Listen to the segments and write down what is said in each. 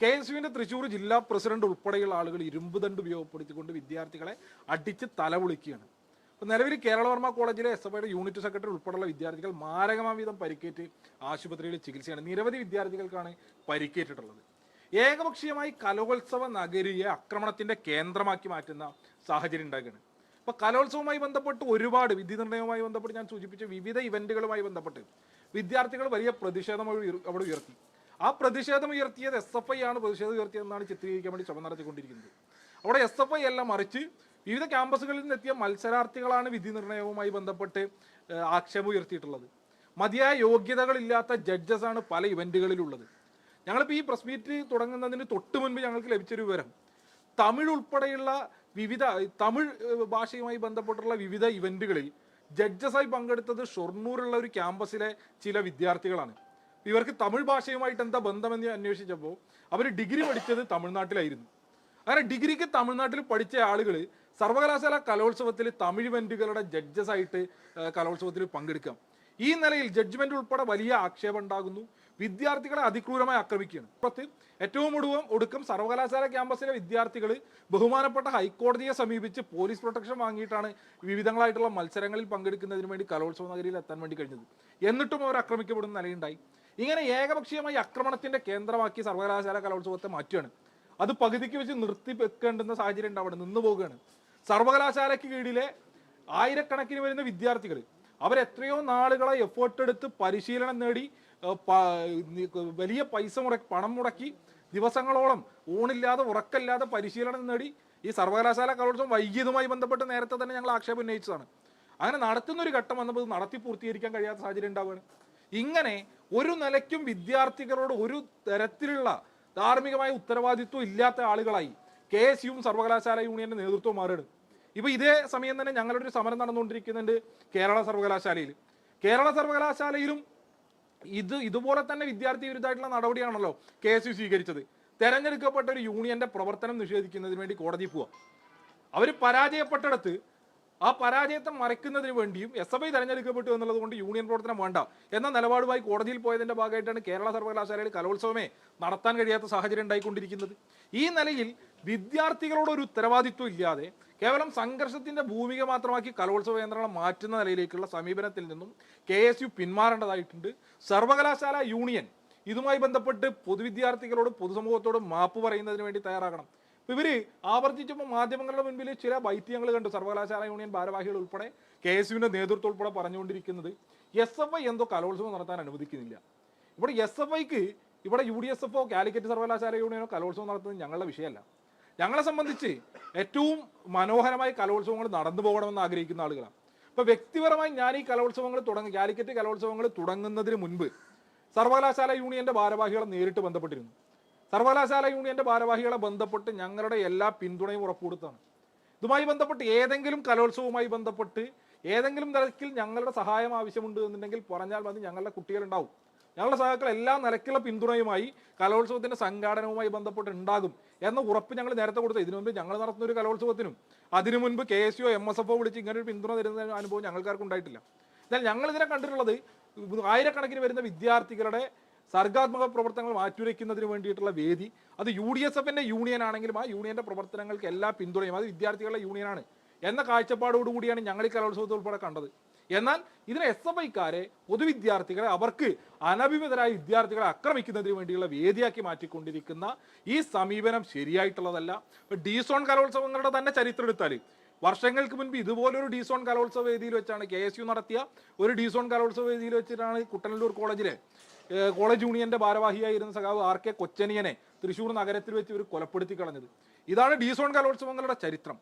K S യുവിന്റെ Thrissur ജില്ലാ president ഉൾപ്പെടെയുള്ള ആളുകൾ ഇരുമ്പ് ദണ്ട് ഉപയോഗപ്പെടുത്തിക്കൊണ്ട് വിദ്യാർത്ഥികളെ അടിച്ച് തലവിളിക്കുകയാണ് അപ്പോൾ നിലവിൽ കേരളവർമ്മ കോളേജിലെ എസ് എഫ് ഐയുടെ യൂണിറ്റ് സെക്രട്ടറി ഉൾപ്പെടെയുള്ള വിദ്യാർത്ഥികൾ മാരകമായ വിധം പരിക്കേറ്റ് ആശുപത്രിയിൽ ചികിത്സയാണ്. നിരവധി വിദ്യാർത്ഥികൾക്കാണ് പരിക്കേറ്റിട്ടുള്ളത്. ഏകപക്ഷീയമായി കലോത്സവ നഗരിയെ ആക്രമണത്തിന്റെ കേന്ദ്രമാക്കി മാറ്റുന്ന സാഹചര്യം ഉണ്ടാകുകയാണ്. ഇപ്പൊ കലോത്സവവുമായി ബന്ധപ്പെട്ട് ഒരുപാട് വിധി നിർണയവുമായി ബന്ധപ്പെട്ട് ഞാൻ സൂചിപ്പിച്ച വിവിധ ഇവന്റുകളുമായി ബന്ധപ്പെട്ട് വിദ്യാർത്ഥികൾ വലിയ പ്രതിഷേധം അവിടെ ഉയർത്തി. ആ പ്രതിഷേധം ഉയർത്തിയത് എസ് എഫ് ഐ ആണ്. പ്രതിഷേധം ഉയർത്തിയതെന്നാണ് ചിത്രീകരിക്കാൻ വേണ്ടി ശ്രമം നടത്തിക്കൊണ്ടിരിക്കുന്നത്. അവിടെ എസ് എഫ് ഐ എല്ലാം മറിച്ച് വിവിധ ക്യാമ്പസുകളിൽ നിന്നെത്തിയ മത്സരാർത്ഥികളാണ് വിധി നിർണയവുമായി ബന്ധപ്പെട്ട് ആക്ഷേപം ഉയർത്തിയിട്ടുള്ളത്. മതിയായ യോഗ്യതകളില്ലാത്ത ജഡ്ജസാണ് പല ഇവന്റുകളിലുള്ളത്. ഞങ്ങളിപ്പോൾ ഈ പ്രസ് മീറ്റ് തുടങ്ങുന്നതിന് തൊട്ട് മുൻപ് ഞങ്ങൾക്ക് ലഭിച്ചൊരു വിവരം. തമിഴ് ഉൾപ്പെടെയുള്ള വിവിധ തമിഴ് ഭാഷയുമായി ബന്ധപ്പെട്ടുള്ള വിവിധ ഇവന്റുകളിൽ ജഡ്ജസായി പങ്കെടുത്തത് ഷൊർണൂറുള്ള ഒരു ക്യാമ്പസിലെ ചില വിദ്യാർത്ഥികളാണ്. ഇവർക്ക് തമിഴ് ഭാഷയുമായിട്ട് എന്താ ബന്ധമെന്ന് അന്വേഷിച്ചപ്പോൾ അവർ ഡിഗ്രി പഠിച്ചത് തമിഴ്നാട്ടിലായിരുന്നു. അങ്ങനെ ഡിഗ്രിക്ക് തമിഴ്നാട്ടിൽ പഠിച്ച ആളുകൾ സർവകലാശാല കലോത്സവത്തിൽ തമിഴ് ഇവന്റുകളുടെ ജഡ്ജസായിട്ട് കലോത്സവത്തിൽ പങ്കെടുക്കാം. ഈ നിലയിൽ ജഡ്ജ്മെന്റ് ഉൾപ്പെടെ വലിയ ആക്ഷേപം ഉണ്ടാകുന്നു. വിദ്യാർത്ഥികളെ അതിക്രൂരമായി ആക്രമിക്കുകയാണ്. പുറത്ത് ഏറ്റവും ഒടുവം ഒടുക്കം സർവകലാശാല ക്യാമ്പസിലെ വിദ്യാർത്ഥികൾ ബഹുമാനപ്പെട്ട ഹൈക്കോടതിയെ സമീപിച്ച് പോലീസ് പ്രൊട്ടക്ഷൻ വാങ്ങിയിട്ടാണ് വിവിധങ്ങളായിട്ടുള്ള മത്സരങ്ങളിൽ പങ്കെടുക്കുന്നതിന് വേണ്ടി കലോത്സവ നഗരിയിൽ എത്താൻ വേണ്ടി കഴിഞ്ഞത്. എന്നിട്ടും അവർ ആക്രമിക്കപ്പെടുന്ന നിലയുണ്ടായി. ഇങ്ങനെ ഏകപക്ഷീയമായി ആക്രമണത്തിന്റെ കേന്ദ്രമാക്കി സർവകലാശാല കലോത്സവത്തെ മാറ്റുകയാണ്. അത് പകുതിക്ക് വെച്ച് നിർത്തി വെക്കേണ്ടുന്ന സാഹചര്യം ഉണ്ട് അവിടെ നിന്ന് പോവുകയാണ്. സർവകലാശാലയ്ക്ക് കീഴിലെ ആയിരക്കണക്കിന് വരുന്ന വിദ്യാർത്ഥികൾ അവരെത്രയോ നാളുകളെ എഫേർട്ട് എടുത്ത് പരിശീലനം നേടി വലിയ പൈസ മുടക്കി പണം മുടക്കി ദിവസങ്ങളോളം ഊണില്ലാതെ ഉറക്കമില്ലാതെ പരിശീലനം നേടി ഈ സർവകലാശാല കലോത്സവം വൈകിയതുമായി ബന്ധപ്പെട്ട് നേരത്തെ തന്നെ ഞങ്ങൾ ആക്ഷേപം ഉന്നയിച്ചതാണ്. അങ്ങനെ നടത്തുന്ന ഒരു ഘട്ടം വന്നപ്പോൾ നടത്തി പൂർത്തീകരിക്കാൻ കഴിയാത്ത സാഹചര്യം ഉണ്ടാവുകയാണ്. ഇങ്ങനെ ഒരു നിലയ്ക്കും വിദ്യാർത്ഥികളോട് ഒരു തരത്തിലുള്ള ധാർമ്മികമായ ഉത്തരവാദിത്വം ഇല്ലാത്ത ആളുകളായി കെ എസ് യുവും സർവകലാശാല യൂണിയന്റെ നേതൃത്വം മാറുകയാണ്. ഇപ്പൊ ഇതേ സമയം തന്നെ ഞങ്ങളുടെ ഒരു സമരം നടന്നുകൊണ്ടിരിക്കുന്നുണ്ട് കേരള സർവകലാശാലയിൽ. കേരള സർവകലാശാലയിലും ഇത് ഇതുപോലെ തന്നെ വിദ്യാർത്ഥി വിരുദ്ധമായിട്ടുള്ള നടപടിയാണല്ലോ കെ എസ് യു സ്വീകരിച്ചത്. തെരഞ്ഞെടുക്കപ്പെട്ട ഒരു യൂണിയന്റെ പ്രവർത്തനം നിഷേധിക്കുന്നതിന് വേണ്ടി കോടതി പോവുക അവർ പരാജയപ്പെട്ടിടത്ത് ആ പരാജയത്തെ മറയ്ക്കുന്നതിന് വേണ്ടിയും എസ് എഫ് ഐ തെരഞ്ഞെടുക്കപ്പെട്ടു എന്നുള്ളത് കൊണ്ട് യൂണിയൻ പ്രവർത്തനം വേണ്ട. എന്ന നിലപാടുമായി കോടതിയിൽ പോയതിന്റെ ഭാഗമായിട്ടാണ് കേരള സർവകലാശാലയിൽ കലോത്സവമേ നടത്താൻ കഴിയാത്ത സാഹചര്യം ഉണ്ടായിക്കൊണ്ടിരിക്കുന്നത്. ഈ നിലയിൽ വിദ്യാർത്ഥികളോട് ഒരു ഉത്തരവാദിത്വം ഇല്ലാതെ കേവലം സംഘർഷത്തിന്റെ ഭൂമിക മാത്രമാക്കി കലോത്സവ കേന്ദ്രങ്ങളെ മാറ്റുന്ന നിലയിലേക്കുള്ള സമീപനത്തിൽ നിന്നും കെ എസ് യു പിന്മാറേണ്ടതായിട്ടുണ്ട്. സർവകലാശാല യൂണിയൻ ഇതുമായി ബന്ധപ്പെട്ട് പൊതുവിദ്യാർത്ഥികളോടും പൊതുസമൂഹത്തോടും മാപ്പ് പറയുന്നതിന് വേണ്ടി തയ്യാറാകണം. ഇവർ ആവർത്തിച്ചപ്പോൾ മാധ്യമങ്ങളുടെ മുൻപിൽ ചില വൈദ്യങ്ങൾ കണ്ടു. സർവകലാശാല യൂണിയൻ ഭാരവാഹികൾ ഉൾപ്പെടെ കെ എസ് യുവിന്റെ നേതൃത്വം ഉൾപ്പെടെ പറഞ്ഞുകൊണ്ടിരിക്കുന്നത് എസ് എഫ് ഐ എന്തോ കലോത്സവം നടത്താൻ അനുവദിക്കുന്നില്ല. ഇവിടെ എസ് എഫ് ഐക്ക് ഇവിടെ യു ഡി എസ് എഫോ കാലിക്കറ്റ് സർവകലാശാല യൂണിയനോ കലോത്സവം നടത്തുന്നത് ഞങ്ങളുടെ വിഷയമല്ല. ഞങ്ങളെ സംബന്ധിച്ച് ഏറ്റവും മനോഹരമായി കലോത്സവങ്ങൾ നടന്നു പോകണമെന്ന് ആഗ്രഹിക്കുന്ന ആളുകളാണ്. ഇപ്പോൾ വ്യക്തിപരമായി ഞാൻ ഈ കലോത്സവങ്ങൾ തുടങ്ങി കാലിക്കറ്റ് കലോത്സവങ്ങൾ തുടങ്ങുന്നതിന് മുൻപ് സർവകലാശാല യൂണിയന്റെ ഭാരവാഹികളെ നേരിട്ട് ബന്ധപ്പെട്ടിരുന്നു. സർവകലാശാല യൂണിയന്റെ ഭാരവാഹികളെ ബന്ധപ്പെട്ട് ഞങ്ങളുടെ എല്ലാ പിന്തുണയും ഉറപ്പുകൊടുത്താണ് ഇതുമായി ബന്ധപ്പെട്ട് ഏതെങ്കിലും കലോത്സവവുമായി ബന്ധപ്പെട്ട് ഏതെങ്കിലും തരത്തിൽ ഞങ്ങളുടെ സഹായം ആവശ്യമുണ്ട് എന്നുണ്ടെങ്കിൽ പറഞ്ഞാൽ മതി ഞങ്ങളുടെ കുട്ടികളുണ്ടാവും. ഞങ്ങളുടെ സഹാക്കൾ എല്ലാ നിലയ്ക്കുള്ള പിന്തുണയുമായി കലോത്സവത്തിന്റെ സംഘാടനവുമായി ബന്ധപ്പെട്ട് ഉണ്ടാകും എന്ന ഉറപ്പ് ഞങ്ങൾ നേരത്തെ കൊടുത്തു. ഇതിനു മുമ്പ് ഞങ്ങൾ നടത്തുന്ന ഒരു കലോത്സവത്തിനും അതിനു മുൻപ് K S U M S F O വിളിച്ച് ഇങ്ങനെ ഒരു പിന്തുണ തരുന്ന അനുഭവം ഞങ്ങൾക്കാർക്കും ഉണ്ടായിട്ടില്ല. എന്നാൽ ഞങ്ങൾ ഇതിനെ കണ്ടിട്ടുള്ളത് ആയിരക്കണക്കിന് വരുന്ന വിദ്യാർത്ഥികളുടെ സർഗാത്മക പ്രവർത്തനങ്ങൾ മാറ്റുരയ്ക്കുന്നതിന് വേണ്ടിയിട്ടുള്ള വേദി. അത് യു ഡി എസ് എഫിന്റെ യൂണിയൻ ആണെങ്കിലും ആ യൂണിയന്റെ പ്രവർത്തനങ്ങൾക്ക് എല്ലാ പിന്തുണയും അത് വിദ്യാർത്ഥികളുടെ യൂണിയനാണ് എന്ന കാഴ്ചപ്പാടോടുകൂടിയാണ് ഞങ്ങൾ ഈ കലോത്സവത്തിൽ ഉൾപ്പെടെ കണ്ടത്. എന്നാൽ ഇതിന് എസ് എഫ് ഐക്കാരെ പൊതുവിദ്യാർത്ഥികളെ അവർക്ക് അനഭിമിതരായ വിദ്യാർത്ഥികളെ ആക്രമിക്കുന്നതിന് വേണ്ടിയുള്ള വേദിയാക്കി മാറ്റിക്കൊണ്ടിരിക്കുന്ന ഈ സമീപനം ശരിയായിട്ടുള്ളതല്ല. ഡീസോൺ കലോത്സവങ്ങളുടെ തന്നെ ചരിത്രം എടുത്താൽ വർഷങ്ങൾക്ക് മുൻപ് ഇതുപോലൊരു ഡീസോൺ കലോത്സവ വേദിയിൽ വെച്ചാണ് കെ എസ് യു നടത്തിയ. ഒരു ഡീസോൺ കലോത്സവ വേദിയിൽ വെച്ചിട്ടാണ് കുട്ടനല്ലൂർ കോളേജിലെ കോളേജ് യൂണിയന്റെ ഭാരവാഹിയായിരുന്ന സഖാവ് ആർ കെ കൊച്ചനിയനെ തൃശ്ശൂർ നഗരത്തിൽ വെച്ച് ഇവർ കൊലപ്പെടുത്തി കളഞ്ഞത്. ഇതാണ് ഡീസോൺ കലോത്സവങ്ങളുടെ ചരിത്രം.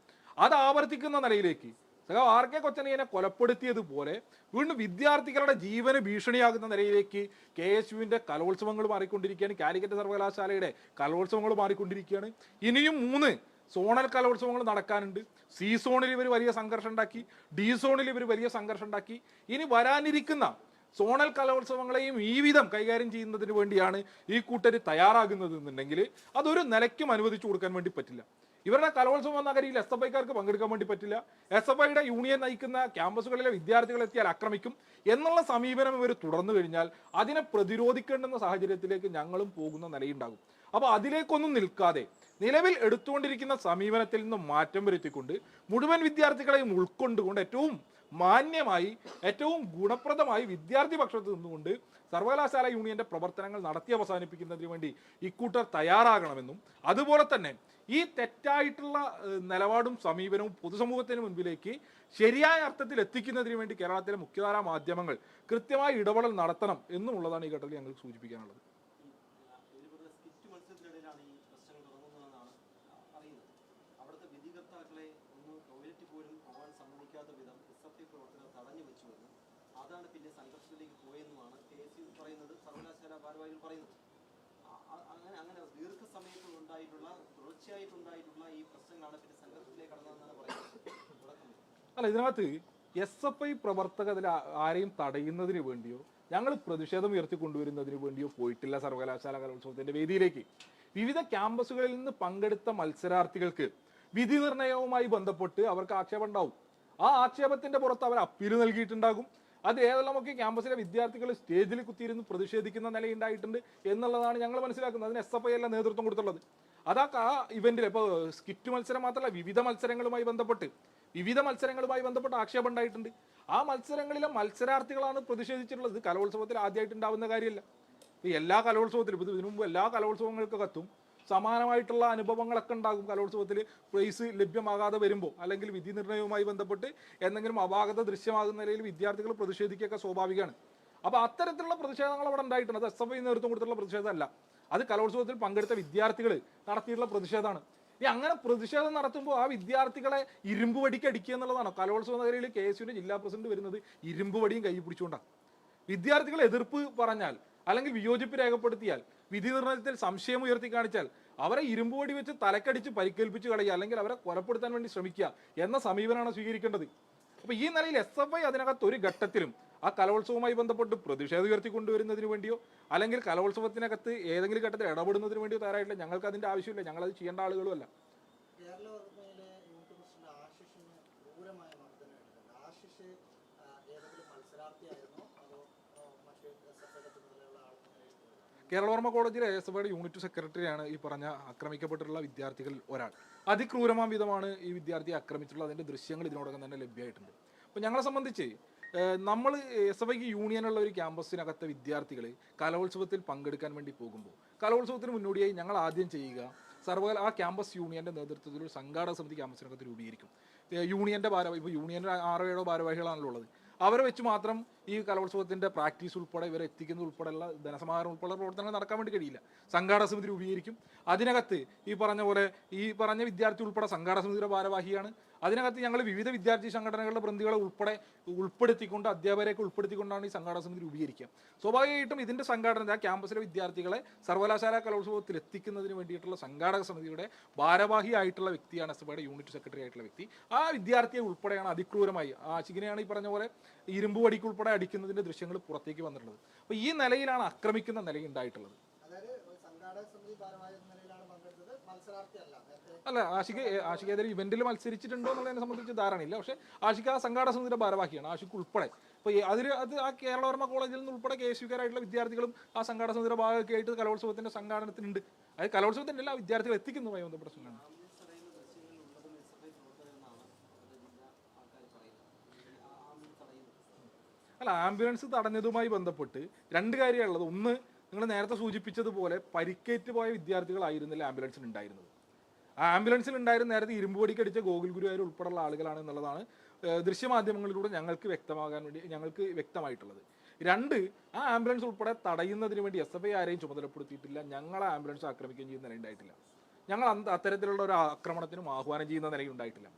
അത് ആവർത്തിക്കുന്ന നിലയിലേക്ക് സഖാവ് ആർ കെ കൊച്ചനിയനെ കൊലപ്പെടുത്തിയതുപോലെ വീണ്ടും വിദ്യാർത്ഥികളുടെ ജീവന് ഭീഷണിയാകുന്ന നിലയിലേക്ക് കെ എസ് യുവിന്റെ കലോത്സവങ്ങൾ മാറിക്കൊണ്ടിരിക്കുകയാണ്. കാലിക്കറ്റ് സർവകലാശാലയുടെ കലോത്സവങ്ങൾ മാറിക്കൊണ്ടിരിക്കുകയാണ്. ഇനിയും മൂന്ന് സോണൽ കലോത്സവങ്ങൾ നടക്കാനുണ്ട്. സി സോണിൽ ഇവർ വലിയ സംഘർഷം ഉണ്ടാക്കി. ഡി സോണിൽ ഇവർ വലിയ സംഘർഷം ഉണ്ടാക്കി. ഇനി വരാനിരിക്കുന്ന സോണൽ കലോത്സവങ്ങളെയും ഈ വിധം കൈകാര്യം ചെയ്യുന്നതിന് വേണ്ടിയാണ് ഈ കൂട്ടർ തയ്യാറാകുന്നത് എന്നുണ്ടെങ്കിൽ അതൊരു നിലയ്ക്കും അനുവദിച്ചു കൊടുക്കാൻ വേണ്ടി പറ്റില്ല. ഇവരുടെ കലോത്സവം എന്ന കരിയിൽ എസ് എഫ് ഐക്കാർക്ക് പങ്കെടുക്കാൻ വേണ്ടി പറ്റില്ല. എസ് എഫ് ഐയുടെ യൂണിയൻ നയിക്കുന്ന ക്യാമ്പസുകളിലെ വിദ്യാർത്ഥികൾ എത്തിയാൽ ആക്രമിക്കും എന്നുള്ള സമീപനം ഇവർ തുടർന്നു കഴിഞ്ഞാൽ അതിനെ പ്രതിരോധിക്കേണ്ടുന്ന സാഹചര്യത്തിലേക്ക് ഞങ്ങളും പോകുന്ന നിലയുണ്ടാകും. അപ്പോൾ അതിലേക്കൊന്നും നിൽക്കാതെ നിലവിൽ എടുത്തുകൊണ്ടിരിക്കുന്ന സമീപനത്തിൽ നിന്ന് മാറ്റം വരുത്തിക്കൊണ്ട് മുഴുവൻ വിദ്യാർത്ഥികളെയും ഉൾക്കൊണ്ടുകൊണ്ട് ഏറ്റവും മാന്യമായി ഏറ്റവും ഗുണപ്രദമായി വിദ്യാർത്ഥി പക്ഷത്ത് നിന്നുകൊണ്ട് സർവകലാശാല യൂണിയന്റെ പ്രവർത്തനങ്ങൾ നടത്തി അവസാനിപ്പിക്കുന്നതിന് വേണ്ടി ഇക്കൂട്ടർ തയ്യാറാകണമെന്നും അതുപോലെ തന്നെ ഈ തെറ്റായിട്ടുള്ള നിലപാടും സമീപനവും പൊതുസമൂഹത്തിന് മുൻപിലേക്ക് ശരിയായ അർത്ഥത്തിൽ എത്തിക്കുന്നതിന് വേണ്ടി കേരളത്തിലെ മുഖ്യധാരാ മാധ്യമങ്ങൾ കൃത്യമായി ഇടപെടൽ നടത്തണം എന്നുള്ളതാണ് ഈ ഘട്ടത്തിൽ ഞങ്ങൾ സൂചിപ്പിക്കാനുള്ളത് ഇതിലിപ്പോൾ സ്കിറ്റ് മത്സരത്തിനിടയിലാണ് ഈ പ്രശ്നങ്ങൾ തുടങ്ങുന്നതെന്നാണ് അറിയുന്നത് അവിടുത്തെ വിധികർത്താക്കളെ ഒന്ന് ടോയ്ലറ്റിൽ പോലും പോകാൻ സമ്മതിക്കാത്ത വിധം എസ് എഫ് ഐ പ്രവർത്തകർ തടഞ്ഞു വെച്ചുവെന്നും അതാണ് പിന്നെ സംഘർഷത്തിലേക്ക് പോയെന്നുമാണ് കെ എസ് യു പറയുന്നത് സർവകലാശാല ഭാരവാഹികൾ പറയുന്നത് ആ- ആ- അങ്ങനെ അങ്ങനെ ദീർഘസമയത്ത് ഉണ്ടായിട്ടുള്ള ഈ പറയുന്നത്. അല്ല ഇതിനകത്ത് എസ് എഫ് ഐ പ്രവർത്തക അതിൽ ആരെയും തടയുന്നതിന് വേണ്ടിയോ ഞങ്ങൾ പ്രതിഷേധം ഉയർത്തി കൊണ്ടുവരുന്നതിന് വേണ്ടിയോ പോയിട്ടില്ല സർവകലാശാല കലോത്സവത്തിന്റെ വേദിയിലേക്ക്. വിവിധ ക്യാമ്പസുകളിൽ നിന്ന് പങ്കെടുത്ത മത്സരാർത്ഥികൾക്ക് വിധി നിർണയവുമായി ബന്ധപ്പെട്ട് അവർക്ക് ആക്ഷേപം ഉണ്ടാവും. ആ ആക്ഷേപത്തിന്റെ പുറത്ത് അവർ അപ്പീൽ നൽകിയിട്ടുണ്ടാകും. അത് ഏതെല്ലാമൊക്കെ ക്യാമ്പസിലെ വിദ്യാർത്ഥികൾ സ്റ്റേജിൽ കുത്തിയിരുന്ന് പ്രതിഷേധിക്കുന്ന നിലയുണ്ടായിട്ടുണ്ട് എന്നുള്ളതാണ് ഞങ്ങൾ മനസ്സിലാക്കുന്നത്. അതിന് എസ് എഫ് ഐ അല്ല നേതൃത്വം കൊടുത്തുള്ളത്. അതാ ആ ഇവന്റിൽ ഇപ്പോൾ സ്കിറ്റ് മത്സരം മാത്രമല്ല വിവിധ മത്സരങ്ങളുമായി ബന്ധപ്പെട്ട്. വിവിധ മത്സരങ്ങളുമായി ബന്ധപ്പെട്ട് ആക്ഷേപം ഉണ്ടായിട്ടുണ്ട്. ആ മത്സരങ്ങളിലെ മത്സരാർത്ഥികളാണ് പ്രതിഷേധിച്ചിട്ടുള്ളത്. കലോത്സവത്തിൽ ആദ്യമായിട്ട് ഉണ്ടാവുന്ന കാര്യമല്ല. എല്ലാ കലോത്സവത്തിലും ഇത് ഇതിനു മുമ്പ് എല്ലാ കലോത്സവങ്ങൾക്ക് കത്തും സമാനമായിട്ടുള്ള അനുഭവങ്ങളൊക്കെ ഉണ്ടാകും. കലോത്സവത്തിൽ പ്രൈസ് ലഭ്യമാകാതെ വരുമ്പോൾ അല്ലെങ്കിൽ വിധി നിർണയവുമായി ബന്ധപ്പെട്ട് എന്തെങ്കിലും അപാകത ദൃശ്യമാകുന്ന നിലയിൽ വിദ്യാർത്ഥികൾ പ്രതിഷേധിക്കുകയൊക്കെ സ്വാഭാവികമാണ്. അപ്പോൾ അത്തരത്തിലുള്ള പ്രതിഷേധങ്ങൾ അവിടെ ഉണ്ടായിട്ടുണ്ട്. അത് എസ് എഫ് ഐ നേതൃത്വം കൊടുത്തുള്ള പ്രതിഷേധമല്ല. അത് കലോത്സവത്തിൽ പങ്കെടുത്ത വിദ്യാർത്ഥികൾ നടത്തിയിട്ടുള്ള പ്രതിഷേധമാണ്. ഇനി അങ്ങനെ പ്രതിഷേധം നടത്തുമ്പോൾ ആ വിദ്യാർത്ഥികളെ ഇരുമ്പ് വടിക്ക് അടിക്കുക എന്നുള്ളതാണോ? കലോത്സവ നഗരയിൽ കെ എസ് യുവിന്റെ ജില്ലാ പ്രസിഡന്റ് വരുന്നത് ഇരുമ്പ് വടിയും കൈ പിടിച്ചുകൊണ്ടാണ് വിദ്യാർത്ഥികൾ എതിർപ്പ് പറഞ്ഞാൽ അല്ലെങ്കിൽ വിയോജിപ്പ് രേഖപ്പെടുത്തിയാൽ വിധി നിർണയത്തിൽ സംശയം ഉയർത്തി കാണിച്ചാൽ അവരെ ഇരുമ്പ് വടി വെച്ച് തലക്കടിച്ച് പരിക്കേൽപ്പിച്ച് കളയുക അല്ലെങ്കിൽ അവരെ കൊലപ്പെടുത്താൻ വേണ്ടി ശ്രമിക്കുക എന്ന സമീപനമാണ് സ്വീകരിക്കേണ്ടത്. അപ്പോൾ ഈ നിലയിൽ എസ് എഫ് ഐ അതിനകത്ത് ഒരു ഘട്ടത്തിലും ആ കലോത്സവവുമായി ബന്ധപ്പെട്ട് പ്രതിഷേധം ഉയർത്തിക്കൊണ്ടുവരുന്നതിന് വേണ്ടിയോ അല്ലെങ്കിൽ കലോത്സവത്തിനകത്ത് ഏതെങ്കിലും ഘട്ടത്തിൽ ഇടപെടുന്നതിന് വേണ്ടിയോ തയ്യാറായിട്ടില്ല. ഞങ്ങൾക്ക് അതിന്റെ ആവശ്യമില്ല. ഞങ്ങൾ അത് ചെയ്യേണ്ട ആളുകളുമല്ല കേരളവർമ്മ കോളേജിലെ എസ് എഫ് ഐയുടെ യൂണിറ്റ് സെക്രട്ടറിയാണ് ഈ പറഞ്ഞ ആക്രമിക്കപ്പെട്ടിട്ടുള്ള വിദ്യാർത്ഥികളിൽ ഒരാൾ. അതിക്രൂരമാം വിധമാണ് ഈ വിദ്യാർത്ഥിയെ ആക്രമിച്ചിട്ടുള്ളത്. അതിന്റെ ദൃശ്യങ്ങൾ ഇതിനോടകം തന്നെ ലഭ്യമായിട്ടുണ്ട്. അപ്പോൾ ഞങ്ങളെ സംബന്ധിച്ച് നമ്മൾ എസ് എഫ് ഐക്ക് യൂണിയനുള്ള ഒരു ക്യാമ്പസിനകത്തെ വിദ്യാർത്ഥികൾ കലോത്സവത്തിൽ പങ്കെടുക്കാൻ വേണ്ടി പോകുമ്പോൾ കലോത്സവത്തിന് മുന്നോടിയായി ഞങ്ങൾ ആദ്യം ചെയ്യുക സർവകല ആ ക്യാമ്പസ് യൂണിയന്റെ നേതൃത്വത്തിൽ ഒരു സംഘാടക സമിതി ക്യാമ്പസിനകത്ത് രൂപീകരിക്കും. യൂണിയന്റെ ഭാരവാഹി ഇപ്പോൾ യൂണിയന്റെ ആറോ ഏഴോ ഭാരവാഹികളാണല്ലോ ഉള്ളത് അവരെ വെച്ച് മാത്രം ഈ കലോത്സവത്തിന്റെ പ്രാക്ടീസ് ഉൾപ്പെടെ ഇവരെ എത്തിക്കുന്നത് ഉൾപ്പെടെയുള്ള ധനസമാഹാരം ഉൾപ്പെടെ പ്രവർത്തനങ്ങൾ നടക്കാൻ വേണ്ടി കഴിയില്ല. സംഘാടക സമിതി രൂപീകരിക്കും. അതിനകത്ത് ഈ പറഞ്ഞ പോലെ ഈ പറഞ്ഞ വിദ്യാർത്ഥി ഉൾപ്പെടെ സംഘാടക സമിതിയുടെ ഭാരവാഹിയാണ്. അതിനകത്ത് ഞങ്ങൾ വിവിധ വിദ്യാർത്ഥി സംഘടനകളുടെ പ്രതിനിധികളെ ഉൾപ്പെടെ ഉൾപ്പെടുത്തിക്കൊണ്ട് അധ്യാപകരെയൊക്കെ ഉൾപ്പെടുത്തിക്കൊണ്ടാണ് ഈ സംഘാടന സമിതി രൂപീകരിക്കുക. സ്വാഭാവികമായിട്ടും ഇതിന്റെ സംഘാടന ക്യാമ്പസിലെ വിദ്യാർത്ഥികളെ സർവകലാശാല കലോത്സവത്തിൽ എത്തിക്കുന്നതിന് വേണ്ടിയിട്ടുള്ള സംഘാടക സമിതിയുടെ ഭാരവാഹിയായിട്ടുള്ള വ്യക്തിയാണ് എസ് എഫ്ഐയുടെ യൂണിറ്റ് സെക്രട്ടറി ആയിട്ടുള്ള വ്യക്തി. ആ വിദ്യാർത്ഥിയെ ഉൾപ്പെടെയാണ് അതിക്രൂരമായി ആശികിനെയാണ് ഈ പറഞ്ഞ പോലെ ഇരുമ്പ് വടിക്കുൾപ്പെടെ അടിക്കുന്നതിന്റെ ദൃശ്യങ്ങൾ പുറത്തേക്ക് വന്നിട്ടുള്ളത്. അപ്പോൾ ഈ നിലയിലാണ് ആക്രമിക്കുന്ന നില അല്ല ആഷിക്ക് ആഷിക്ക് ഏതൊരു ഇവന്റിൽ മത്സരിച്ചിട്ടുണ്ടോ എന്നുള്ളതിനെ സംബന്ധിച്ച് ധാരണയില്ല. പക്ഷേ ആഷിക്ക് ആ സംഘാട സമിതിയുടെ ഭാരവാഹിയാണ് ആഷിക്ക് ഉൾപ്പെടെ. അപ്പോൾ അതിൽ അത് ആ കേരളവർമ്മ കോളേജിൽ നിന്ന് ഉൾപ്പെടെ കെ വിദ്യാർത്ഥികളും ആ സംഘാടന സമിതിയുടെ ഭാഗമൊക്കെ ആയിട്ട് കലോത്സവത്തിന്റെ സംഘാടനത്തിനുണ്ട്. അത് കലോത്സവത്തിന്റെ എല്ലാ വിദ്യാർത്ഥികൾ എത്തിക്കുന്നതുമായി ബന്ധപ്പെട്ട തടയുന്നത് അല്ല ആംബുലൻസ് തടഞ്ഞതുമായി ബന്ധപ്പെട്ട് രണ്ട് കാര്യമുള്ളത് ഒന്ന് നിങ്ങൾ നേരത്തെ സൂചിപ്പിച്ചതുപോലെ പരിക്കേറ്റ് പോയ വിദ്യാർത്ഥികളായിരുന്നില്ല ആംബുലൻസിൽ ഉണ്ടായിരുന്നത്. ആ ആംബുലൻസിൽ ഉണ്ടായിരുന്ന നേരത്തെ ഇരുമ്പ് പൊടിക്കടിച്ച ഗോകുൽ ഗുരുവായൂർ ഉൾപ്പെടെയുള്ള ആളുകളാണ് എന്നുള്ളതാണ് ദൃശ്യമാധ്യമങ്ങളിലൂടെ ഞങ്ങൾക്ക് വ്യക്തമാകാൻ വേണ്ടി ഞങ്ങൾക്ക് വ്യക്തമായിട്ടുള്ളത്. രണ്ട് ആ ആംബുലൻസ് ഉൾപ്പെടെ തടയുന്നതിന് വേണ്ടി എസ് എഫ് ഐ ആരെയും ചുമതലപ്പെടുത്തിയിട്ടില്ല. ഞങ്ങളെ ആംബുലൻസ് ആക്രമിക്കുകയും ചെയ്യുന്ന നിലയുണ്ടായിട്ടില്ല. ഞങ്ങൾ അത്തരത്തിലുള്ള ഒരു ആക്രമണത്തിനും ആഹ്വാനം ചെയ്യുന്ന നിലയുണ്ടായിട്ടില്ല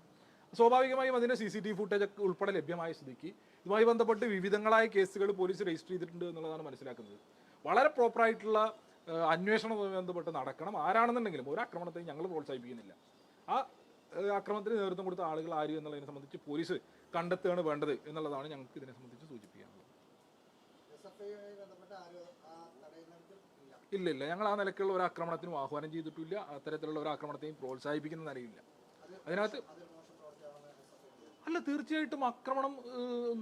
സ്വാഭാവികമായും അതിന്റെ സി സി ടി ഫുട്ടേജ് ഉൾപ്പെടെ ലഭ്യമായ സ്ഥിതിക്ക് ഇതുമായി ബന്ധപ്പെട്ട് വിവിധങ്ങളായ കേസുകൾ പോലീസ് രജിസ്റ്റർ ചെയ്തിട്ടുണ്ട് എന്നുള്ളതാണ് മനസ്സിലാക്കുന്നത്. വളരെ പ്രോപ്പറായിട്ടുള്ള അന്വേഷണവുമായി ബന്ധപ്പെട്ട് നടക്കണം. ആരാണെന്നുണ്ടെങ്കിലും ഒരു ആക്രമണത്തെ ഞങ്ങൾ പ്രോത്സാഹിപ്പിക്കുന്നില്ല. ആ ആക്രമണത്തിന് നേതൃത്വം കൊടുത്ത ആളുകൾ ആര് എന്നുള്ളതിനെ സംബന്ധിച്ച് പോലീസ് കണ്ടെത്തുകയാണ് വേണ്ടത് എന്നുള്ളതാണ് ഞങ്ങൾക്ക് ഇതിനെ സംബന്ധിച്ച് സൂചിപ്പിക്കാനുള്ളത്. ഇല്ല ഇല്ല. ഞങ്ങൾ ആ നിലക്കുള്ള ഒരു ആക്രമണത്തിനും ആഹ്വാനം ചെയ്തിട്ടില്ല. അത്തരത്തിലുള്ള ഒരു ആക്രമണത്തെയും പ്രോത്സാഹിപ്പിക്കുന്ന നിലയില്ല അതിനകത്ത് അല്ല തീർച്ചയായിട്ടും ആക്രമണം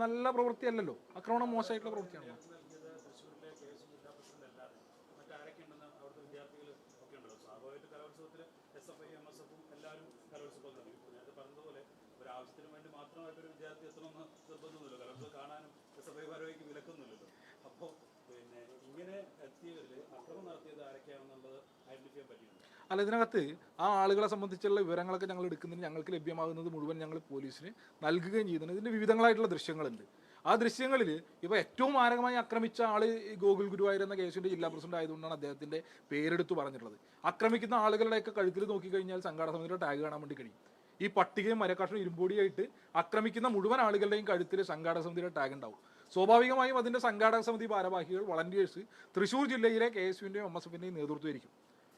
നല്ല പ്രവൃത്തിയല്ലല്ലോ. ആക്രമണം മോശമായിട്ടുള്ള പ്രവൃത്തിയാണല്ലോ നൽകിയത് തൃശ്ശൂരിലെ കെ എസ് ജില്ലാ പ്രസിഡന്റ് അല്ലാതെ മറ്റാരൊക്കെ ഉണ്ടെന്ന് അവിടുത്തെ വിദ്യാർത്ഥികൾ ഒക്കെ ഉണ്ടല്ലോ സ്വാഭാവികമായിട്ട് കലോത്സവത്തിൽ S F I M S എഫും എല്ലാവരും കലോത്സവം നൽകി ഇപ്പോൾ നേരത്തെ പറഞ്ഞതുപോലെ ഒരു ആവശ്യത്തിന് വേണ്ടി മാത്രമായിട്ട് ഒരു വിദ്യാർത്ഥി എത്തണമെന്ന് നിർബന്ധമൊന്നുമില്ല. കലോത്സവം കാണാനും സഭയപരമായി വിലക്കൊന്നുമില്ലല്ലോ. അപ്പോൾ പിന്നെ ഇങ്ങനെ എത്തിയവരിൽ അക്രമം നടത്തിയത് ആരൊക്കെയാണെന്നുള്ളത് ഐഡന്റിഫൈ ചെയ്യാൻ അല്ല ഇതിനകത്ത് ആ ആളുകളെ സംബന്ധിച്ചുള്ള വിവരങ്ങളൊക്കെ ഞങ്ങൾ എടുക്കുന്നതിന് ഞങ്ങൾക്ക് ലഭ്യമാകുന്നത് മുഴുവൻ ഞങ്ങൾ പോലീസിന് നൽകുകയും ചെയ്യുന്നുണ്ട്. ഇതിന്റെ വിവിധങ്ങളായിട്ടുള്ള ദൃശ്യങ്ങളുണ്ട്. ആ ദൃശ്യങ്ങളിൽ ഇപ്പോൾ ഏറ്റവും മാരകമായി ആക്രമിച്ച ആൾ ഗോകുൽ ഗുരുവായൂർ എന്ന കേസിന്റെ ജില്ലാ പ്രസിഡന്റ് ആയതുകൊണ്ടാണ് അദ്ദേഹത്തിന്റെ പേരെടുത്ത് പറഞ്ഞിട്ടുള്ളത്. ആക്രമിക്കുന്ന ആളുകളുടെയൊക്കെ കഴുത്തിൽ നോക്കിക്കഴിഞ്ഞാൽ സംഘാടക സമിതിയുടെ ടാഗ് കാണാൻ വേണ്ടി കഴിയും. ഈ പട്ടികയും മരക്കാഷും ഇരുമ്പൊടിയായിട്ട് ആക്രമിക്കുന്ന മുഴുവൻ ആളുകളുടെയും കഴുത്തിൽ സംഘാടക സമിതിയുടെ ടാഗ് ഉണ്ടാവും. സ്വാഭാവികമായും അതിന്റെ സംഘാടക സമിതി ഭാരവാഹികൾ വളണ്ടിയേഴ്സ് തൃശ്ശൂർ ജില്ലയിലെ കെ എസ് യുവിന്റെയും എം എസ് എഫിന്റെയും നേതൃത്വമായിരിക്കും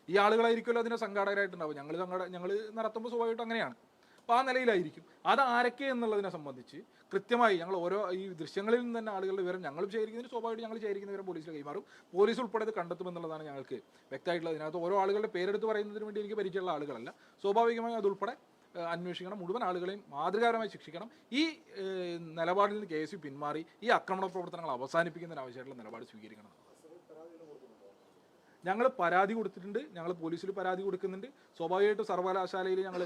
ഈ ആളുകളായിരിക്കുമല്ലോ അതിന്റെ സംഘാടകരായിട്ടുണ്ടാവും ഞങ്ങൾ സംഘാട ഞങ്ങൾ നടത്തുമ്പോൾ സ്വാഭാവികമായിട്ടും അങ്ങനെയാണ്. അപ്പോൾ ആ നിലയിലായിരിക്കും. അത് ആരൊക്കെ എന്നുള്ളതിനെ സംബന്ധിച്ച് കൃത്യമായി ഞങ്ങൾ ഓരോ ഈ ദൃശ്യങ്ങളിൽ നിന്ന് തന്നെ ആളുകളുടെ വിവരം ഞങ്ങൾ ശേഖരിക്കുന്നതിന് സ്വാഭാവികമായിട്ട് ഞങ്ങൾ ശേഖരിക്കുന്ന വിവരം പോലീസിൽ കൈമാറും. പോലീസ് ഉൾപ്പെടെ ഇത് കണ്ടെത്തുമെന്നുള്ളതാണ് ഞങ്ങൾക്ക് വ്യക്തമായിട്ടുള്ളത്. അതിനകത്ത് ഓരോ ആളുകളുടെ പേരെടുത്ത് പറയുന്നതിന് വേണ്ടി എനിക്ക് പരിചയമുള്ള ആളുകളല്ല. സ്വാഭാവികമായും അതുൾപ്പെടെ അന്വേഷിക്കണം മുഴുവൻ ആളുകളെയും മാതൃകാപരമായി ശിക്ഷിക്കണം. ഈ നിലപാടിൽ നിന്ന് കെ എസ് യു പിന്മാറി ഈ ആക്രമണ പ്രവർത്തനങ്ങൾ അവസാനിപ്പിക്കുന്നതിന് ആവശ്യമായിട്ടുള്ള നിലപാട് സ്വീകരിക്കണം. ഞങ്ങൾ പരാതി കൊടുത്തിട്ടുണ്ട് ഞങ്ങൾ പോലീസിൽ പരാതി കൊടുക്കുന്നുണ്ട്. സ്വാഭാവികമായിട്ടും സർവകലാശാലയിൽ ഞങ്ങൾ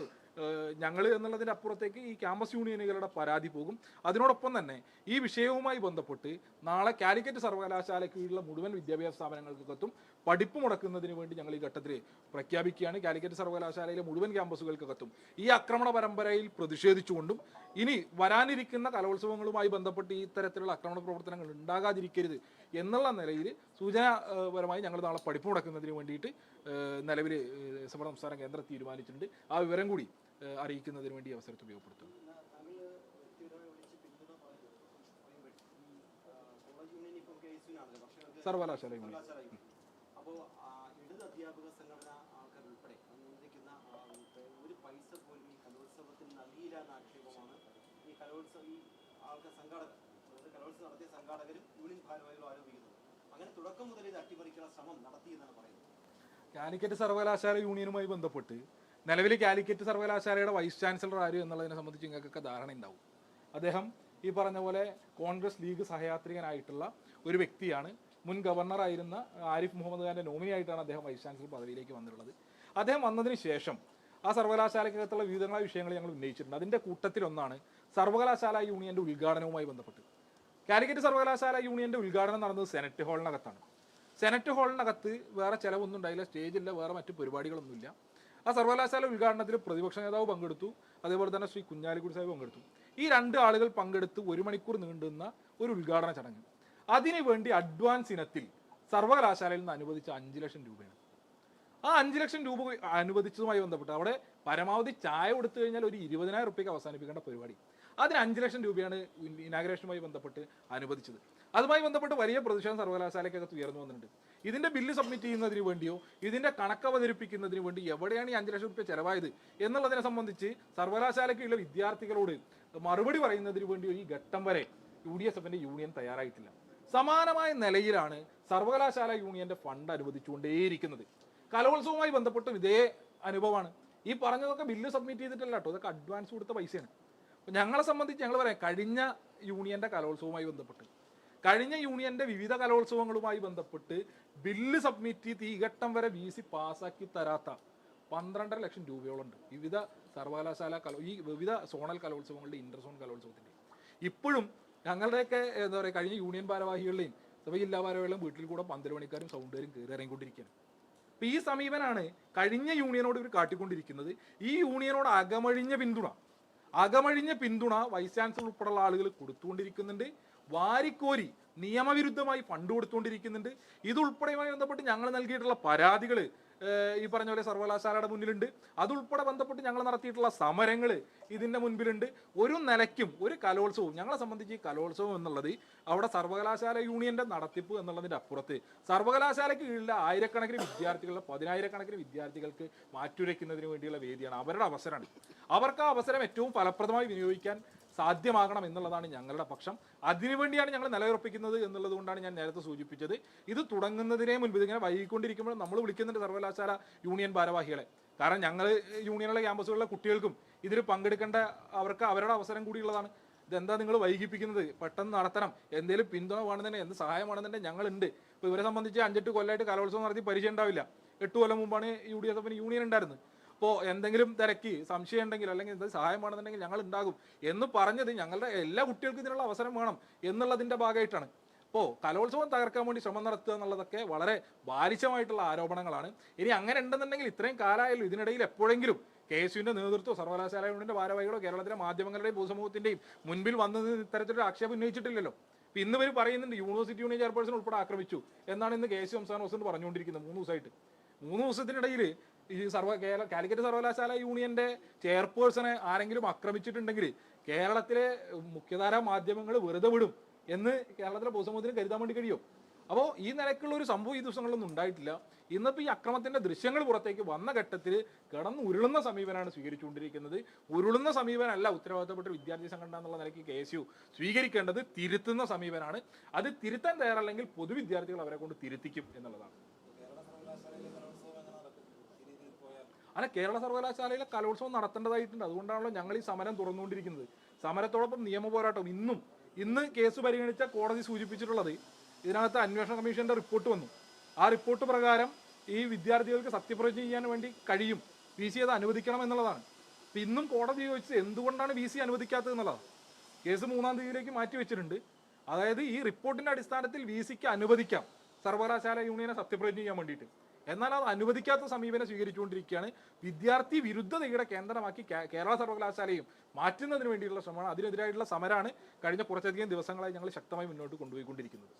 ഞങ്ങൾ എന്നുള്ളതിന്റെ അപ്പുറത്തേക്ക് ഈ ക്യാമ്പസ് യൂണിയനുകളുടെ പരാതി പോകും. അതിനോടൊപ്പം തന്നെ ഈ വിഷയവുമായി ബന്ധപ്പെട്ട് നാളെ കാലിക്കറ്റ് സർവകലാശാല കീഴിലുള്ള മുഴുവൻ വിദ്യാഭ്യാസ സ്ഥാപനങ്ങൾക്കകത്തും പഠിപ്പ് മുടക്കുന്നതിന് വേണ്ടി ഞങ്ങൾ ഈ ഘട്ടത്തിൽ പ്രഖ്യാപിക്കുകയാണ്. കാലിക്കറ്റ് സർവകലാശാലയിലെ മുഴുവൻ ക്യാമ്പസുകൾക്കകത്തും ഈ ആക്രമണ പരമ്പരയിൽ പ്രതിഷേധിച്ചുകൊണ്ടും ഇനി വരാനിരിക്കുന്ന കലോത്സവങ്ങളുമായി ബന്ധപ്പെട്ട് ഈ തരത്തിലുള്ള ആക്രമണ പ്രവർത്തനങ്ങൾ ഉണ്ടാകാതിരിക്കരുത് എന്നുള്ള നിലയിൽ സൂചനാപരമായി ഞങ്ങൾ നാളെ പഠിപ്പ് മുടക്കുന്നതിന് വേണ്ടിയിട്ട് നിലവിൽ സംസ്ഥാന കേന്ദ്രം തീരുമാനിച്ചിട്ടുണ്ട്. ആ വിവരം കൂടി അറിയിക്കുന്നതിന് വേണ്ടി അവസരത്തെ ഉപയോഗപ്പെടുത്തും സർവകലാശാല യൂണിയൻ അപ്പോൾ ഇടത് അധ്യാപക സംഘടന ആൾക്കാർ ഉൾപ്പെടെ നിയന്ത്രിക്കുന്ന ആ, ഒരു പൈസ പോലും ഈ കലോത്സവത്തിന് നൽകിയില്ല എന്ന ആക്ഷേപമാണ് ഈ കലോത്സവം ഈ ആൾക്കാർ സംഘാടകർ അതായത് കലോത്സവം നടത്തിയ സംഘാടകരും യൂണിയൻ ഭാരവാഹികളും ആരോപിക്കുന്നത്. അങ്ങനെ തുടക്കം മുതൽ ഇത് അട്ടിമറിക്കാനുള്ള ശ്രമം നടത്തി എന്നാണ് പറയുന്നത്. കാലിക്കറ്റ് സർവകലാശാല യൂണിയനുമായി ബന്ധപ്പെട്ട് നിലവിൽ കാലിക്കറ്റ് സർവകലാശാലയുടെ വൈസ് ചാൻസലർ ആര് എന്നുള്ളതിനെ സംബന്ധിച്ച് നിങ്ങൾക്കൊക്കെ ധാരണ ഉണ്ടാവും. അദ്ദേഹം ഈ പറഞ്ഞ പോലെ കോൺഗ്രസ് ലീഗ് സഹയാത്രികനായിട്ടുള്ള ഒരു വ്യക്തിയാണ്. മുൻ ഗവർണർ ആയിരുന്ന ആരിഫ് മുഹമ്മദ് ഖാന്റെ നോമിനി ആയിട്ടാണ് അദ്ദേഹം വൈസ് ചാൻസലർ പദവിയിലേക്ക് വന്നിട്ടുള്ളത്. അദ്ദേഹം വന്നതിന് ശേഷം ആ സർവകലാശാലയ്ക്കകത്തുള്ള വിവിധങ്ങളായ വിഷയങ്ങൾ ഞങ്ങൾ ഉന്നയിച്ചിട്ടുണ്ട്. അതിന്റെ കൂട്ടത്തിലൊന്നാണ് സർവകലാശാല യൂണിയന്റെ ഉദ്ഘാടനവുമായി ബന്ധപ്പെട്ട്. കാലിക്കറ്റ് സർവകലാശാല യൂണിയന്റെ ഉദ്ഘാടനം നടന്നത് സെനറ്റ് ഹാളിനകത്താണ്. സെനറ്റ് ഹാളിനകത്ത് വേറെ ചിലവൊന്നും ഉണ്ടായില്ല സ്റ്റേജില്ല വേറെ മറ്റു പരിപാടികളൊന്നുമില്ല. ആ സർവകലാശാല ഉദ്ഘാടനത്തിൽ പ്രതിപക്ഷ നേതാവ് പങ്കെടുത്തു. അതേപോലെ തന്നെ ശ്രീ കുഞ്ഞാലിക്കുടി സാഹിബ് പങ്കെടുത്തു. ഈ രണ്ട് ആളുകൾ പങ്കെടുത്ത് ഒരു മണിക്കൂർ നീണ്ടുന്ന ഒരു ഉദ്ഘാടന ചടങ്ങ്. അതിനുവേണ്ടി അഡ്വാൻസ് ഇനത്തിൽ സർവകലാശാലയിൽ നിന്ന് അനുവദിച്ച അഞ്ച് ലക്ഷം രൂപയാണ്. ആ അഞ്ച് ലക്ഷം രൂപ അനുവദിച്ചതുമായി ബന്ധപ്പെട്ട് അവിടെ പരമാവധി ചായ കൊടുത്തു കഴിഞ്ഞാൽ ഒരു ഇരുപതിനായിരം റുപ്യക്ക് അവസാനിപ്പിക്കേണ്ട പരിപാടി. അതിന് അഞ്ച് ലക്ഷം രൂപയാണ് ഇനാഗ്രേഷനുമായി ബന്ധപ്പെട്ട് അനുവദിച്ചത്. അതുമായി ബന്ധപ്പെട്ട് വലിയ പ്രതിഷേധം സർവകലാശാലയ്ക്കകത്ത് ഉയർന്നു വന്നിട്ടുണ്ട്. ഇതിന്റെ ബില്ല് സബ്മിറ്റ് ചെയ്യുന്നതിന് വേണ്ടിയോ ഇതിന്റെ കണക്ക് അവതരിപ്പിക്കുന്നതിന് വേണ്ടി എവിടെയാണ് ഈ അഞ്ച് ലക്ഷം രൂപ ചെലവായത് എന്നുള്ളതിനെ സംബന്ധിച്ച് സർവകലാശാലയ്ക്കുള്ള വിദ്യാർത്ഥികളോട് മറുപടി പറയുന്നതിന് വേണ്ടിയോ ഈ ഘട്ടം വരെ യു ഡി എസ് എഫിന്റെ യൂണിയൻ തയ്യാറായിട്ടില്ല. സമാനമായ നിലയിലാണ് സർവകലാശാല യൂണിയന്റെ ഫണ്ട് അനുവദിച്ചുകൊണ്ടേയിരിക്കുന്നത്. കലോത്സവവുമായി ബന്ധപ്പെട്ടും ഇതേ അനുഭവമാണ്. ഈ പറഞ്ഞതൊക്കെ ബില്ല് സബ്മിറ്റ് ചെയ്തിട്ടല്ല കേട്ടോ ഇതൊക്കെ അഡ്വാൻസ് കൊടുത്ത പൈസയാണ്. ഞങ്ങളെ സംബന്ധിച്ച് ഞങ്ങൾ പറയാം കഴിഞ്ഞ യൂണിയന്റെ കലോത്സവവുമായി ബന്ധപ്പെട്ട്. കഴിഞ്ഞ യൂണിയന്റെ വിവിധ കലോത്സവങ്ങളുമായി ബന്ധപ്പെട്ട് ബില്ല് സബ്മിറ്റ് ചെയ്ത് ഈ ഘട്ടം വരെ വി സി പാസ്സാക്കി തരാത്ത പന്ത്രണ്ടര ലക്ഷം രൂപയോളം ഉണ്ട് വിവിധ സർവകലാശാല കലോ ഈ വിവിധ സോണൽ കലോത്സവങ്ങളുടെ ഇന്റർ സോൺ കലോത്സവത്തിന്റെ. ഇപ്പോഴും ഞങ്ങളുടെയൊക്കെ എന്താ പറയുക കഴിഞ്ഞ യൂണിയൻ ഭാരവാഹികളുടെയും സഭയില്ലാ ഭാരവാഹികളും വീട്ടിൽ കൂടെ പന്തൽ മണിക്കാരും സൗണ്ടുകാരും കയറി ഇറങ്ങിക്കൊണ്ടിരിക്കുകയാണ്. അപ്പം ഈ സമീപനാണ് കഴിഞ്ഞ യൂണിയനോട് ഇവർ കാട്ടിക്കൊണ്ടിരിക്കുന്നത്. ഈ യൂണിയനോട് അകമഴിഞ്ഞ പിന്തുണ അകമഴിഞ്ഞ പിന്തുണ വൈസ് ചാൻസലർ ഉൾപ്പെടെയുള്ള ആളുകൾ കൊടുത്തുകൊണ്ടിരിക്കുന്നുണ്ട്. വാരിക്കോരി നിയമവിരുദ്ധമായി ഫണ്ട് കൊടുത്തുകൊണ്ടിരിക്കുന്നുണ്ട്. ഇതുൾപ്പെടെയുമായി ബന്ധപ്പെട്ട് ഞങ്ങൾ നൽകിയിട്ടുള്ള പരാതികൾ ഈ പറഞ്ഞ പോലെ സർവകലാശാലയുടെ മുന്നിലുണ്ട്. അതുൾപ്പെടെ ബന്ധപ്പെട്ട് ഞങ്ങൾ നടത്തിയിട്ടുള്ള സമരങ്ങൾ ഇതിന്റെ മുൻപിലുണ്ട്. ഒരു നിലയ്ക്കും ഒരു കലോത്സവവും ഞങ്ങളെ സംബന്ധിച്ച് കലോത്സവം എന്നുള്ളത് അവിടെ സർവകലാശാല യൂണിയന്റെ നടത്തിപ്പ് എന്നുള്ളതിന്റെ അപ്പുറത്ത് സർവകലാശാലയ്ക്ക് കീഴിലെ ആയിരക്കണക്കിന് വിദ്യാർത്ഥികളുടെ പതിനായിരക്കണക്കിന് വിദ്യാർത്ഥികൾക്ക് മാറ്റുരയ്ക്കുന്നതിന് വേണ്ടിയുള്ള വേദിയാണ് അവരുടെ അവസരമാണ്. അവർക്ക് ആ അവസരം ഏറ്റവും ഫലപ്രദമായി വിനിയോഗിക്കാൻ സാധ്യമാകണം എന്നുള്ളതാണ് ഞങ്ങളുടെ പക്ഷം. അതിനുവേണ്ടിയാണ് ഞങ്ങൾ നിലയുറപ്പിക്കുന്നത് എന്നുള്ളത് കൊണ്ടാണ് ഞാൻ നേരത്തെ സൂചിപ്പിച്ചത്. ഇത് തുടങ്ങുന്നതിനെ മുൻപ് ഇതിങ്ങനെ വൈകിക്കൊണ്ടിരിക്കുമ്പോൾ നമ്മൾ വിളിക്കുന്നുണ്ട് സർവകലാശാല യൂണിയൻ ഭാരവാഹികളെ. കാരണം ഞങ്ങൾ യൂണിയനിലെ ക്യാമ്പസുകളിലെ കുട്ടികൾക്കും ഇതിൽ പങ്കെടുക്കേണ്ട അവർക്ക് അവരുടെ അവസരം കൂടിയുള്ളതാണ് ഇതെന്താ നിങ്ങൾ വൈകിപ്പിക്കുന്നത്? പെട്ടെന്ന് നടത്തണം. എന്തെങ്കിലും പിന്തുണ വേണമെന്നുണ്ടെങ്കിൽ എന്ത് സഹായം വേണമെന്നുണ്ടെങ്കിൽ ഞങ്ങളുണ്ട്. ഇപ്പോൾ ഇവരെ സംബന്ധിച്ച് അഞ്ചെട്ട് കൊല്ലമായിട്ട് കലോത്സവം നടത്തി പരിചയം ഉണ്ടാവില്ല. എട്ട് കൊല്ലം മുമ്പാണ് യു ഡി എഫ് യൂണിയൻ ഉണ്ടായിരുന്നത്. അപ്പോൾ എന്തെങ്കിലും തിരക്കി സംശയം ഉണ്ടെങ്കിൽ അല്ലെങ്കിൽ എന്തെങ്കിലും സഹായം വേണമെന്നുണ്ടെങ്കിൽ ഞങ്ങൾ ഉണ്ടാകും എന്ന് പറഞ്ഞത് ഞങ്ങളുടെ എല്ലാ കുട്ടികൾക്കും ഇതിനുള്ള അവസരം വേണം എന്നുള്ളതിന്റെ ഭാഗമായിട്ടാണ്. അപ്പോൾ കലോത്സവം തകർക്കാൻ വേണ്ടി ശ്രമം നടത്തുക എന്നുള്ളതൊക്കെ വളരെ ബാലിശമായിട്ടുള്ള ആരോപണങ്ങളാണ്. ഇനി അങ്ങനെ ഉണ്ടെന്നുണ്ടെങ്കിൽ ഇത്രയും കാലമായാലും ഇതിനിടയിൽ എപ്പോഴെങ്കിലും കെ എസ് യുവിന്റെ നേതൃത്വം സർവകലാശാല യൂണിന്റെ ഭാരവാഹികളോ കേരളത്തിലെ മാധ്യമങ്ങളുടെയും പൊതുസമൂഹത്തിന്റെയും മുൻപിൽ വന്നത് ഇത്തരത്തിലൊരു ആക്ഷേപം ഉന്നയിച്ചിട്ടില്ലല്ലോ. ഇപ്പം ഇന്ന് ഇവർ പറയുന്നുണ്ട് യൂണിവേഴ്സിറ്റി യൂണിയൻ ചെയർപേഴ്സൺ ഉൾപ്പെടെ ആക്രമിച്ചു എന്നാണ് ഇന്ന് കെ എസ് യു സംസ്ഥാന പ്രസിഡന്റ് പറഞ്ഞുകൊണ്ടിരിക്കുന്നത് മൂന്ന് ദിവസമായിട്ട്. മൂന്ന് ദിവസത്തിനിടയിൽ ഈ സർവ കേരള കാലിക്കറ്റ് സർവകലാശാല യൂണിയന്റെ ചെയർപേഴ്സണെ ആരെങ്കിലും ആക്രമിച്ചിട്ടുണ്ടെങ്കിൽ കേരളത്തിലെ മുഖ്യധാര മാധ്യമങ്ങൾ വെറുതെ വിടും എന്ന് കേരളത്തിലെ പൊതുസമൂഹത്തിന് കരുതാൻ വേണ്ടി കഴിയും. അപ്പോൾ ഈ നിലക്കുള്ള ഒരു സംഭവം ഈ ദിവസങ്ങളിലൊന്നും ഉണ്ടായിട്ടില്ല. ഇന്നിപ്പോൾ ഈ അക്രമത്തിന്റെ ദൃശ്യങ്ങൾ പുറത്തേക്ക് വന്ന ഘട്ടത്തിൽ കിടന്ന് ഉരുളുന്ന സമീപനമാണ് സ്വീകരിച്ചുകൊണ്ടിരിക്കുന്നത്. ഉരുളുന്ന സമീപനമല്ല ഉത്തരവാദിത്തപ്പെട്ട വിദ്യാർത്ഥി സംഘടന എന്നുള്ള നിലയ്ക്ക് കെ എസ് യു സ്വീകരിക്കേണ്ടത് തിരുത്തുന്ന സമീപനമാണ്. അത് തിരുത്താൻ തയ്യാറല്ലെങ്കിൽ പൊതുവിദ്യാർത്ഥികൾ അവരെ കൊണ്ട് തിരുത്തിക്കും എന്നുള്ളതാണ്. അല്ല കേരള സർവകലാശാലയിലെ കലോത്സവം നടത്തേണ്ടതായിട്ടുണ്ട്. അതുകൊണ്ടാണല്ലോ ഞങ്ങൾ ഈ സമരം തുറന്നുകൊണ്ടിരിക്കുന്നത്. സമരത്തോടൊപ്പം നിയമ പോരാട്ടം ഇന്നും ഇന്ന് കേസ് പരിഗണിച്ച കോടതി സൂചിപ്പിച്ചിട്ടുള്ളത് ഇതിനകത്ത് അന്വേഷണ കമ്മീഷന്റെ റിപ്പോർട്ട് വന്നു. ആ റിപ്പോർട്ട് പ്രകാരം ഈ വിദ്യാർത്ഥികൾക്ക് സത്യപ്രതിജ്ഞ ചെയ്യാൻ വേണ്ടി കഴിയും. വി സി അത് അനുവദിക്കണം എന്നുള്ളതാണ്. അപ്പൊ ഇന്നും കോടതി ചോദിച്ചത് എന്തുകൊണ്ടാണ് വി സി അനുവദിക്കാത്തത് എന്നുള്ളതാണ്. കേസ് മൂന്നാം തീയതിയിലേക്ക് മാറ്റി വെച്ചിട്ടുണ്ട്. അതായത് ഈ റിപ്പോർട്ടിന്റെ അടിസ്ഥാനത്തിൽ വി സിക്ക് അനുവദിക്കാം. സർവകലാശാല യൂണിയനെ സത്യപ്രതിജ്ഞ ചെയ്യാൻ വേണ്ടിയിട്ട്. എന്നാൽ അത് അനുവദിക്കാത്ത സമീപനം സ്വീകരിച്ചുകൊണ്ടിരിക്കുകയാണ്. വിദ്യാർത്ഥി വിരുദ്ധതയുടെ കേന്ദ്രമാക്കി കേരള സർവകലാശാലയും മാറ്റുന്നതിന് വേണ്ടിയുള്ള ശ്രമമാണ്. അതിനെതിരായിട്ടുള്ള സമരമാണ് കഴിഞ്ഞ കുറച്ചധികം ദിവസങ്ങളായി ഞങ്ങൾ ശക്തമായി മുന്നോട്ട് കൊണ്ടുപോയിക്കൊണ്ടിരിക്കുന്നത്.